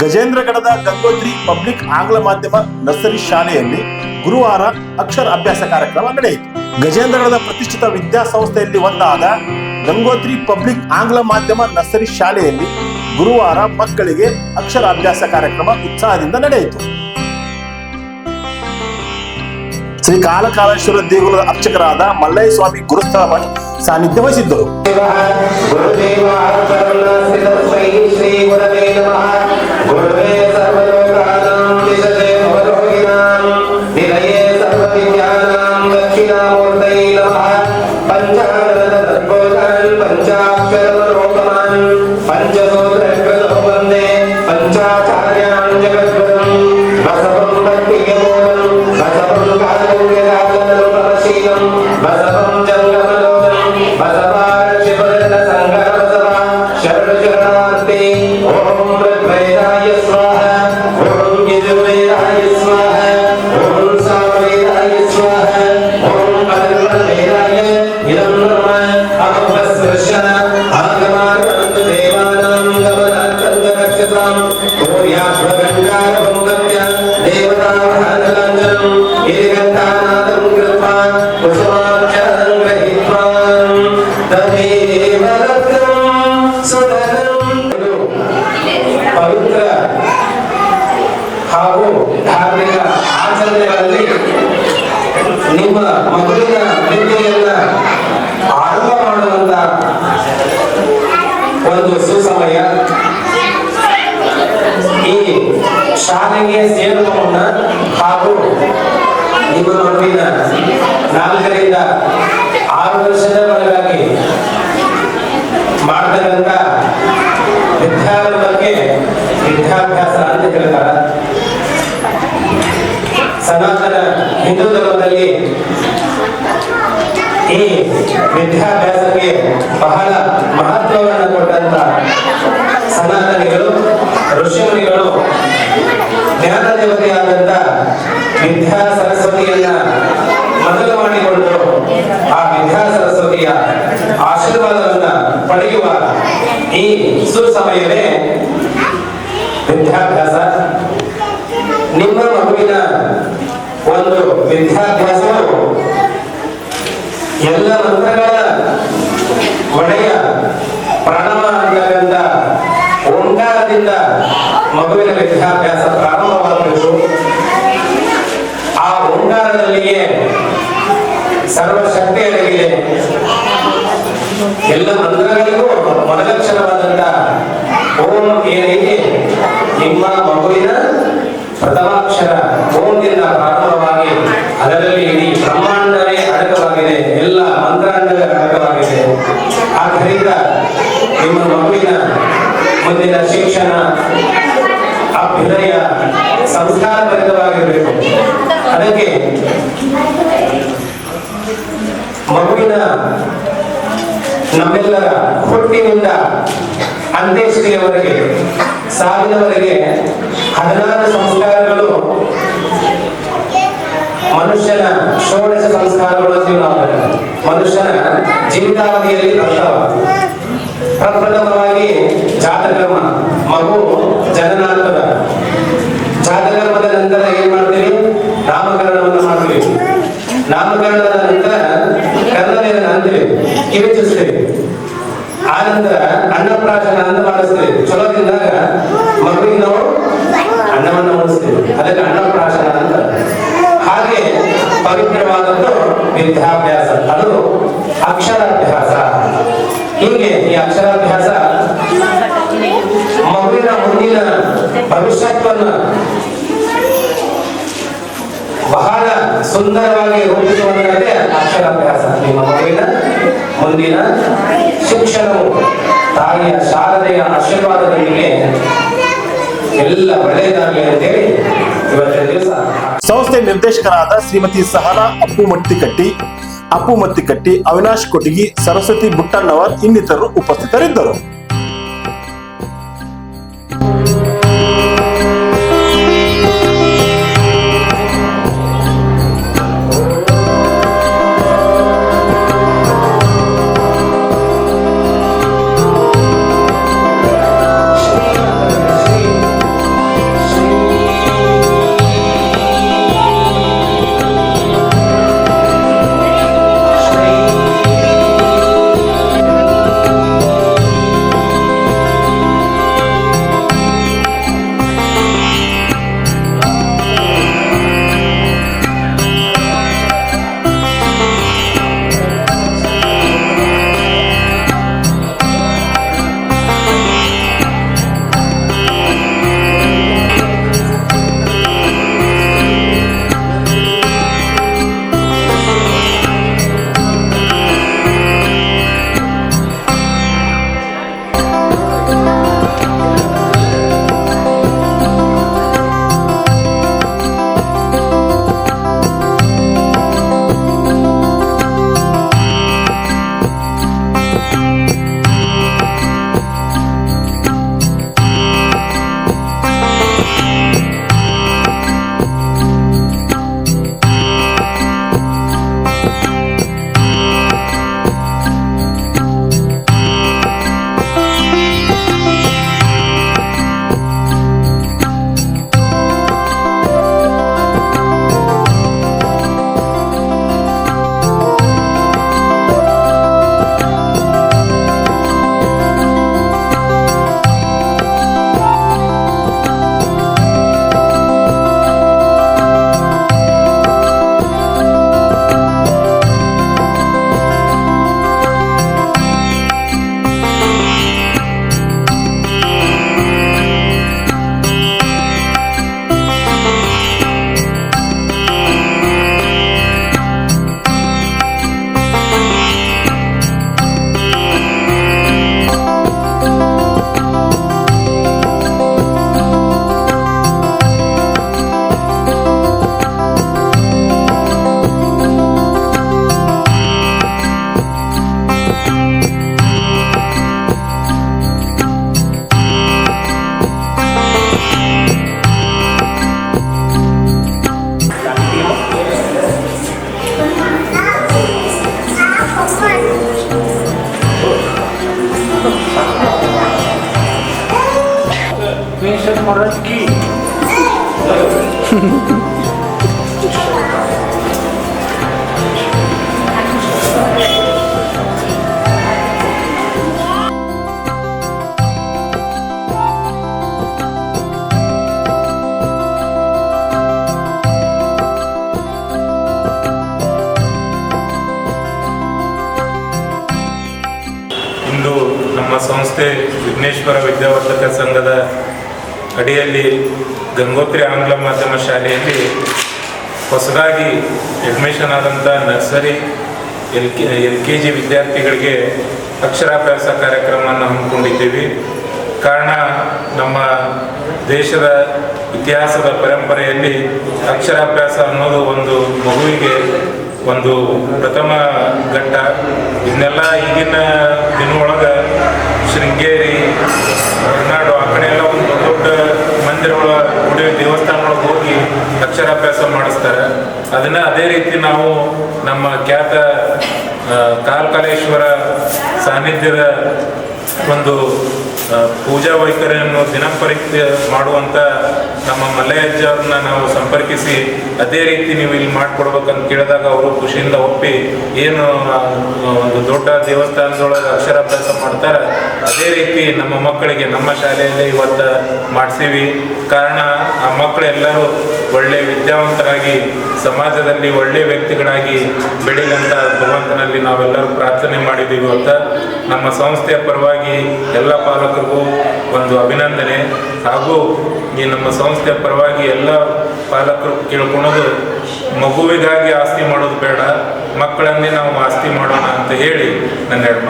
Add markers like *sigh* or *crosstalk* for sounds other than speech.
ಗಜೇಂದ್ರಗಢದ Gangotri public ಆಂಗ್ಲ ಮಾಧ್ಯಮ nursery ಶಾಲೆಯಲ್ಲಿ ಗುರುವಾರ ಅಕ್ಷರ ಅಭ್ಯಾಸ ಕಾರ್ಯಕ್ರಮ ನಡೆಯಿತು. ಗಜೇಂದ್ರಗಢದ ಪ್ರತಿಷ್ಠಿತ ವಿದ್ಯಾಸಂಸ್ಥೆಯಲ್ಲಿ ಒಂದಾದ ಗಂಗೋತ್ರಿ ಪಬ್ಲಿಕ್ ಆಂಗ್ಲ ಮಾಧ್ಯಮ ನರ್ಸರಿ ಶಾಲೆಯಲ್ಲಿ ಗುರುವಾರ ಮಕ್ಕಳಿಗೆ ಅಕ್ಷರ ಅಭ್ಯಾಸ ಕಾರ್ಯಕ್ರಮ ಉತ್ಸಾಹದಿಂದ ನಡೆಯಿತು. ಶ್ರೀ ಕಾಲಕಾಲೇಶ್ವರ ದೇಗುಲದ ಅರ್ಚಕರಾದ ಮಲ್ಲಯ್ಯ ಸ್ವಾಮಿ ಗುರುಸ್ಥಳ ಭಟ್ सानिध्यमय सिद्ध. हो गुरुदेवा ಶಾಲೆಗೆ ಸೇರುವ ಹಾಗೂ ನಿಮ್ಮ ಮಗುವಿನ ನಾಲ್ಕರಿಂದ ಆರು ವರ್ಷದ ಒಳಗಾಗಿ ಮಾಡತಕ್ಕಂಥ ವಿದ್ಯಾರಂಭಕ್ಕೆ ವಿದ್ಯಾಭ್ಯಾಸ ಅಂತ ಹೇಳ್ತಾರೆ. ಸನಾತನ ಹಿಂದೂ ಧರ್ಮದಲ್ಲಿ ಈ ವಿದ್ಯಾಭ್ಯಾಸಕ್ಕೆ ಬಹಳ ಮಹತ್ವವನ್ನು ಕೊಟ್ಟಂತ ಸನಾತನಿಗಳು. ಋಷಿಮುನಿಗಳು ಜ್ಞಾನ ದೇವತೆಯಾದಂತ ವಿದ್ಯಾ ಸರಸ್ವತಿಯನ್ನ ಮೊದಲು ಮಾಡಿಕೊಂಡು ಆ ವಿದ್ಯಾ ಸರಸ್ವತಿಯ ಆಶೀರ್ವಾದವನ್ನ ಪಡೆಯುವ ಈ ಸುಸಮಯವೇ ವಿದ್ಯಾಭ್ಯಾಸ. ನಿಮ್ಮ ಮಗುವಿನ ಒಂದು ವಿದ್ಯಾಭ್ಯಾಸವು ಎಲ್ಲ ಮಂತ್ರಗಳ ವಿದ್ಯಾಭ್ಯಾಸ ಪ್ರಾರಂಭವಾಗಬೇಕು ಆ ಓಂಕಾರದಲ್ಲಿಯೇ ಸರ್ವಶಕ್ತಿ ಅಡಗಿದೆ. ಎಲ್ಲ ಮಂತ್ರಗಳಿಗೂ ಮೊದಲಕ್ಷರವಾದಂತ ಓಂ ಏನೈತಿ? ನಿಮ್ಮ ಮಗುವಿನ ಪ್ರಥಮಾಕ್ಷರ ಓಂದಿಂದ ಪ್ರಾರಂಭವಾಗಿ ಅದರಲ್ಲಿ ಇಡೀ ಬ್ರಹ್ಮಾಂಡವೇ ಅಡಕವಾಗಿದೆ. ಎಲ್ಲ ಮಂತ್ರಾಂಡವೇ ಅಡಕವಾಗಿದೆ. ಆದ್ದರಿಂದ ನಿಮ್ಮ ಮಗುವಿನ ಮುಂದಿನ ಶಿಕ್ಷಣ ಅಭ್ಯುದಯ ಸಂಸ್ಕಾರಭರಿತವಾಗಿರಬೇಕು ಅದಕ್ಕೆ ಮಗುವಿನ ನಮ್ಮೆಲ್ಲರ ಹುಟ್ಟಿನಿಂದ ಅಂತ್ಯಷ್ಟಿಯವರೆಗೆ ಸಾವಿನವರೆಗೆ ಹದಿನಾರು ಸಂಸ್ಕಾರಗಳು ಮನುಷ್ಯನ ಷೋಡಶ ಸಂಸ್ಕಾರಗಳು ನಾವು. ಮನುಷ್ಯನ ಜೀವಿತಾವಧಿಯಲ್ಲಿ ಅರ್ಥವ ಪ್ರಪ್ರಥಮವಾಗಿ ಜಾತಕರ್ಮ, ಮಗು ಜನನಾಂತದ ಜಾತಕರ್ಮದ ನಂತರ ಏನ್ ಮಾಡ್ತೀವಿ ನಾಮಕರಣವನ್ನು ಮಾಡ್ತೀವಿ ನಾಮಕರಣದ ನಂತರ ಕರ್ಣವೇದನ ಅಂತೀವಿ ಕಿವಿ ಚುಚ್ತೀವಿ ಆ ನಂತರ ಅನ್ನಪ್ರಾಶನ ಅಂತ ಮಾಡಿಸ್ತೀವಿ ಚಲೋ ತಿಂದಾಗ ಮಗುವಿಗೆ ನಾವು ಅನ್ನವನ್ನು ಉಣಿಸ್ತೀವಿ ಅದಕ್ಕೆ ಅನ್ನಪ್ರಾಶನ ಅಂತ. ಹಾಗೆ ಪವಿತ್ರವಾದದ್ದು ವಿದ್ಯಾಭ್ಯಾಸ. ಅದು ಅಕ್ಷರಾಭ್ಯಾಸ ಹೀಗೆ ಈ ಅಕ್ಷರಾಭ್ಯಾಸ ಮಗುವಿನ ಮುಂದಿನ ಭವಿಷ್ಯತ್ವನ್ನ ಬಹಳ ಸುಂದರವಾಗಿ ರೂಪಿಸುವಂತದ್ದೇ ಅಕ್ಷರಾಭ್ಯಾಸ. ನಿಮ್ಮ ಮಗುವಿನ ಮುಂದಿನ ಶಿಕ್ಷಣವು. ತಾಯಿಯ ಶಾರದೆಯ ಆಶೀರ್ವಾದದೊಂದಿಗೆ ಎಲ್ಲ ಒಳ್ಳೆಯದಾಗಲಿ ಅಂತೇಳಿ ಇವತ್ತಿನ ದಿವಸ ಸಂಸ್ಥೆ ನಿರ್ದೇಶಕರಾದ ಶ್ರೀಮತಿ ಸಹನಾ ಅಪ್ಪು ಮತ್ತಿಕಟ್ಟಿ ಅಪ್ಪು ಮತ್ತಿಕಟ್ಟಿ ಅವಿನಾಶ್ ಕೊಟಗಿ ಸರಸ್ವತಿ ಬುಟ್ಟಣ್ಣವರ್ ಇನ್ನಿತರರು ಉಪಸ್ಥಿತರಿದ್ದರು. Vincent Moretki. *laughs* ವಿಘ್ನೇಶ್ವರ ಸಂಘದ ಅಡಿಯಲ್ಲಿ ಗಂಗೋತ್ರಿ ಆಂಗ್ಲ ಮಾಧ್ಯಮ ಶಾಲೆಯಲ್ಲಿ ಹೊಸದಾಗಿ ಅಡ್ಮಿಷನ್ ಆದಂಥ nursery L K L K G ವಿದ್ಯಾರ್ಥಿಗಳಿಗೆ ಅಕ್ಷರಾಭ್ಯಾಸ ಕಾರ್ಯಕ್ರಮವನ್ನು ಹಮ್ಮಿಕೊಂಡಿದ್ದೀವಿ. ಕಾರಣ ನಮ್ಮ ದೇಶದ ಇತಿಹಾಸದ ಪರಂಪರೆಯಲ್ಲಿ ಅಕ್ಷರಾಭ್ಯಾಸ ಅನ್ನೋದು ಒಂದು ಮಗುವಿಗೆ ಒಂದು ಪ್ರಥಮ ಘಟ್ಟ. ಇದನ್ನೆಲ್ಲ ಈಗಿನ ದಿನದೊಳಗೆ ಶೃಂಗೇರಿ ಹೊರನಾಡು ಆ ಕಡೆ ಎಲ್ಲ ಒಂದು ದೊಡ್ಡ ದೊಡ್ಡ ಮಂದಿರಗಳ ಗುಡಿ, ದೇವಸ್ಥಾನಗಳಿಗೆ ಹೋಗಿ ಅಕ್ಷರಾಭ್ಯಾಸ ಮಾಡಿಸ್ತಾರೆ. ಅದನ್ನ ಅದೇ ರೀತಿ ನಾವು ನಮ್ಮ ಖ್ಯಾತ ಕಾಲ್ಕಾಲೇಶ್ವರ ಸಾನ್ನಿಧ್ಯದ ಒಂದು ಪೂಜಾ ವೈಖರಿಯನ್ನು ದಿನಪರಿತ್ಯ ಮಾಡುವಂತ ನಮ್ಮ ಮಲ್ಲಯ್ಯಜ್ಜ ಅವ್ರನ್ನ ನಾವು ಸಂಪರ್ಕಿಸಿ ಅದೇ ರೀತಿ ನೀವು ಇಲ್ಲಿ ಮಾಡ್ಕೊಡ್ಬೇಕಂತ ಕೇಳಿದಾಗ ಅವರು ಖುಷಿಯಿಂದ ಒಪ್ಪಿ ಏನು ಒಂದು ದೊಡ್ಡ ದೇವಸ್ಥಾನದೊಳಗೆ ಅಕ್ಷರಾಭ್ಯಾಸ ಮಾಡ್ತಾರೆ. ಅದೇ ರೀತಿ ನಮ್ಮ ಮಕ್ಕಳಿಗೆ ನಮ್ಮ ಶಾಲೆಯಲ್ಲಿ ಇವತ್ತು ಮಾಡಿಸೀವಿ. ಕಾರಣ, ಆ ಮಕ್ಕಳೆಲ್ಲರೂ ಒಳ್ಳೆ ವಿದ್ಯಾವಂತರಾಗಿ, ಸಮಾಜದಲ್ಲಿ ಒಳ್ಳೆ ವ್ಯಕ್ತಿಗಳಾಗಿ ಬೆಳೀಲಂತ ಭಗವಂತನಲ್ಲಿ ನಾವೆಲ್ಲರೂ ಪ್ರಾರ್ಥನೆ ಮಾಡಿದ್ದೀವಿ ಅಂತ ನಮ್ಮ ಸಂಸ್ಥೆಯ ಪರವಾಗಿ ಎಲ್ಲ ಪಾಲಕರಿಗೂ ಒಂದು ಅಭಿನಂದನೆ ಹಾಗೂ ಈ ನಮ್ಮ ಸಂಸ್ಥೆಯ ಪರವಾಗಿ ಎಲ್ಲ ಪಾಲಕರು ಕೇಳ್ಕೊಳೋದು ಮಗುವಿಗಾಗಿ ಆಸ್ತಿ ಮಾಡೋದು ಬೇಡ, ಮಕ್ಕಳನ್ನೇ ನಾವು ಆಸ್ತಿ ಮಾಡೋಣ ಅಂತ ಹೇಳಿ ನನ್ನ ಎರಡು.